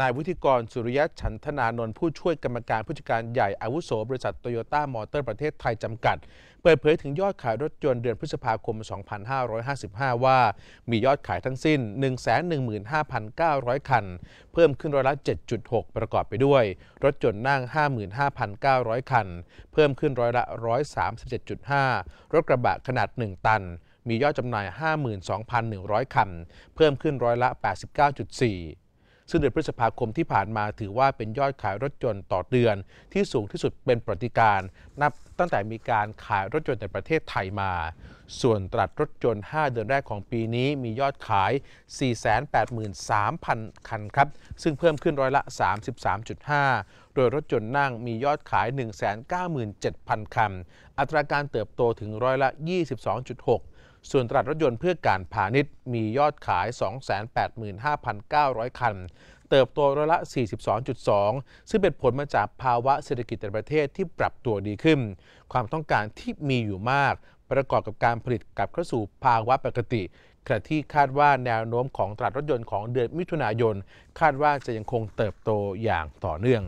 นายวุฒิกรสุริยะฉันธนานนท์ผู้ช่วยกรรมการผู้จัดการใหญ่อาวุโสบริษัทโตโยต้ามอเตอร์ประเทศไทยจำกัด เปิดเผยถึงยอดขายรถยนต์เดือนพฤษภาคม 2555 ว่า มียอดขายทั้งสิ้น 115,900 คัน เพิ่มขึ้นร้อยละ 7.6 ประกอบไปด้วย รถยนต์นั่ง 55,900 คัน เพิ่มขึ้นร้อยละ 137.5 รถกระบะขนาด 1 ตันมียอดจำหน่าย 52,100 คัน เพิ่มขึ้นร้อยละ 89.4 ซึ่งเดือนพฤษภาคมที่ผ่านมาถือว่าเป็นยอดขายรถยนต์ต่อเดือน ที่สูงที่สุดเป็นประวัติการณ์นับตั้งแต่มีการขายรถยนต์ในประเทศไทยมาส่วนตลาดรถยนต์ 5 เดือนแรกของปีนี้มียอดขาย 483,000 คันครับ ซึ่งเพิ่มขึ้นร้อยละ 33.5 โดยรถยนต์นั่งมียอดขาย 197,000 คัน อัตราการเติบโตถึงร้อยละ 22.6ส่วนตลาดรถยนต์เพื่อการพาณิชย์มียอดขาย 285,900 คัน เติบโตร้อยละ 42.2 ซึ่งเป็นผลมาจากภาวะเศรษฐกิจในประเทศที่ปรับตัวดีขึ้น ความต้องการที่มีอยู่มาก ประกอบกับการผลิตกลับเข้าสู่ภาวะปกติขณะที่คาดว่าแนวโน้มของตลาดรถยนต์ของเดือนมิถุนายน คาดว่าจะยังคงเติบโตอย่างต่อเนื่อง